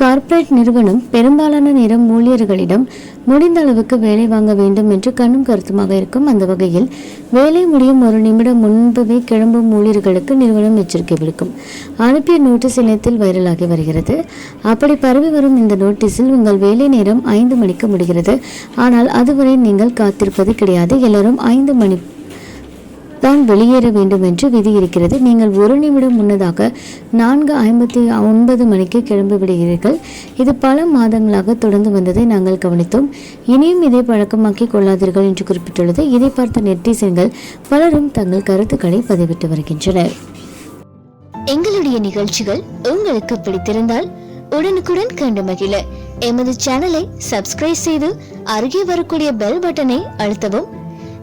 Corporate நிறுவனம் பெரும்பாலான நேரம் ஊழியர்களிடம் முடிந்த அளவுக்கு வேலை வாங்க வேண்டும் என்று கண்ணும் கருத்துமாக இருக்கும் அந்த வகையில் வேலை முடியும் ஒரு நிமிடம் முன்பவே கிளம்பும் ஊழியர்களுக்கு நிறுவனம் எச்சரிக்கை விடுக்கும். அனுப்பிய நோட்டீஸ் இணையத்தில் வைரலாகி வருகிறது. அப்படி பரவி வரும் இந்த நோட்டீஸில் உங்கள் வேலை நேரம் ஐந்து மணிக்கு முடிகிறது. ஆனால் அதுவரை நீங்கள் காத்திருப்பது கிடையாது. எல்லாரும் ஐந்து மணி தான் வெளியேற வேண்டும் என்று விதி இருக்கிறது. நீங்கள் ஒரு நிமிடம் முன்னதாக நான்கு ஐம்பத்தி ஒன்பது மணிக்கு கிளம்பி விடுகிறீர்கள். இது பல மாதங்களாக தொடர்ந்து வந்ததை நாங்கள் கவனித்தோம். இனியும் இதை பழக்கமாக்கி கொள்ளாதீர்கள் என்று குறிப்பிட்டுள்ளது. இதை பார்த்த நெட்டிசன்கள் பலரும் தங்கள் கருத்துக்களை பதிவிட்டு வருகின்றனர். எங்களுடைய நிகழ்ச்சிகள் உங்களுக்கு பிடித்திருந்தால் உடனுக்குடன் கண்டு மகிழ. எமது சேனலை சப்ஸ்கிரைப் செய்து அருகே வரக்கூடிய பெல் பட்டனை அழுத்தவும்.